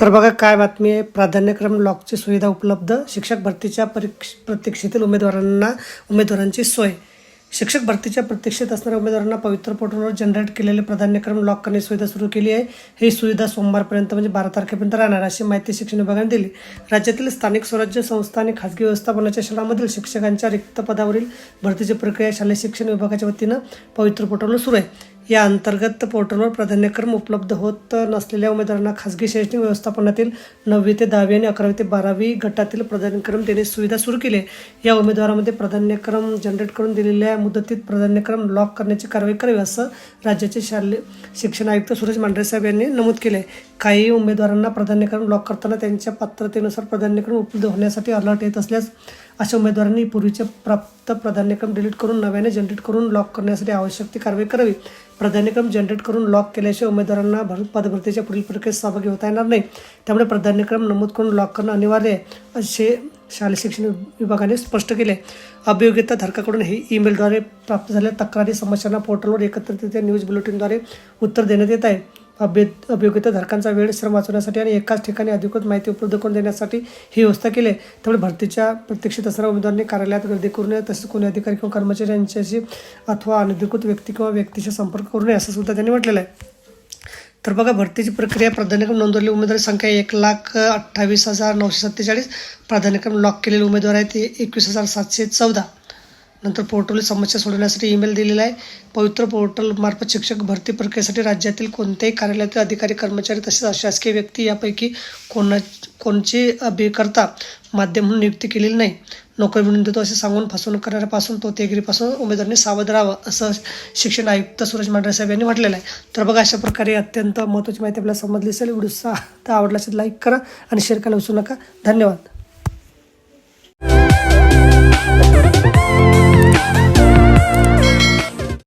तर बघा काय बातमी आहे. प्राधान्यक्रम लॉकची सुविधा उपलब्ध. शिक्षक भरतीच्या परीक्ष प्रतीक्षेतील उमेदवारांना उमेदवारांची सोय. शिक्षक भरतीच्या प्रतीक्षेत असणाऱ्या उमेदवारांना पवित्र पोर्टलवर जनरेट केलेले प्राधान्यक्रम लॉक करण्याची सुविधा सुरू केली आहे. ही सुविधा सोमवारपर्यंत म्हणजे बारा तारखेपर्यंत राहणार अशी माहिती शिक्षण विभागाने दिली. राज्यातील स्थानिक स्वराज्य संस्था आणि खाजगी व्यवस्थापनाच्या शाळांमधील शिक्षकांच्या रिक्त पदावरील भरतीची प्रक्रिया शालेय शिक्षण विभागाच्या वतीनं पवित्र पोर्टलवर सुरू आहे. या अंतर्गत पोर्टलवर प्राधान्यक्रम उपलब्ध होत नसलेल्या उमेदवारांना खासगी शैक्षणिक व्यवस्थापनातील नववी ते दहावी आणि अकरावी ते बारावी गटातील प्राधान्यक्रम देण्याची सुविधा सुरू केली आहे. या उमेदवारामध्ये प्राधान्यक्रम जनरेट करून दिलेल्या मुदतीत प्राधान्यक्रम लॉक करण्याची कारवाई करावी असं राज्याचे शालेय शिक्षण आयुक्त सुरेश मांढरे साहेब यांनी नमूद केले काही उमेदवारांना प्राधान्यक्रम लॉक करताना त्यांच्या पात्रतेनुसार प्राधान्यक्रम उपलब्ध होण्यासाठी अलर्ट येत असल्यास अशा उमेदवारांनी पूर्वीचे प्राप्त प्राधान्यक्रम डिलीट करून नव्याने जनरेट करून लॉक करण्यासाठी आवश्यक ती कारवाई करावी. प्राधान्यक्रम जनरेट करून लॉक केल्याशिवाय उमेदवारांना भर पदभरतीच्या पुढील प्रक्रियेत सहभागी होता येणार नाही. त्यामुळे प्राधान्यक्रम नमूद करून लॉक करणं अनिवार्य आहे असे शालेय शिक्षण विभागाने स्पष्ट केले. अभियोग्यता धारकाकडून हे ईमेलद्वारे प्राप्त झालेल्या तक्रारी समस्यांना पोर्टलवर एकत्रितरित्या न्यूज बुलेटिनद्वारे उत्तर देण्यात येत आहे. अभ्य अभियोग्यता धारकांचा वेळ श्रम वाचवण्यासाठी आणि एकाच ठिकाणी अधिकृत माहिती उपलब्ध करून देण्यासाठी ही व्यवस्था केली आहे. त्यामुळे भरतीच्या प्रत्यक्षित असणाऱ्या उमेदवारांनी कार्यालयात गर्दी करू नये तसेच कोणी अधिकारी किंवा कर्मचारी यांच्याशी अथवा अनधिकृत व्यक्ती किंवा व्यक्तीशी संपर्क करू नये असं सुद्धा त्यांनी म्हटलेलं आहे. तर बघा भरतीची प्रक्रिया प्राधान्यक्रम नोंदवलेली उमेदवार संख्या एक लाख अठ्ठावीस हजार नऊशे सत्तेचाळीस. प्राधान्यक्रम लॉक केलेले उमेदवार आहेत ते एकवीस हजार सातशे चौदा. नंतर पोर्टल समस्या सोडवण्यासाठी ईमेल दिलेला आहे. पवित्र पोर्टलमार्फत शिक्षक भरती प्रक्रियेसाठी राज्यातील कोणत्याही कार्यालयातील अधिकारी कर्मचारी तसेच अशासकीय व्यक्ती यापैकी कोणा कोणची अभिकर्ता माध्यम म्हणून नियुक्ती केलेली नाही. नोकरी मिळून देतो असे सांगून फसवणूक करणाऱ्यापासून तो तेगिरीपासून उमेदवारांनी सावध राहावं असं शिक्षण आयुक्त सूरज मांढरे साहेब यांनी म्हटलेलं आहे. तर बघा अशा प्रकारे अत्यंत महत्त्वाची माहिती आपल्याला समजली असेल. व्हिडिओ आवडला असेल लाईक करा आणि शेअर करायला विसरू नका. धन्यवाद.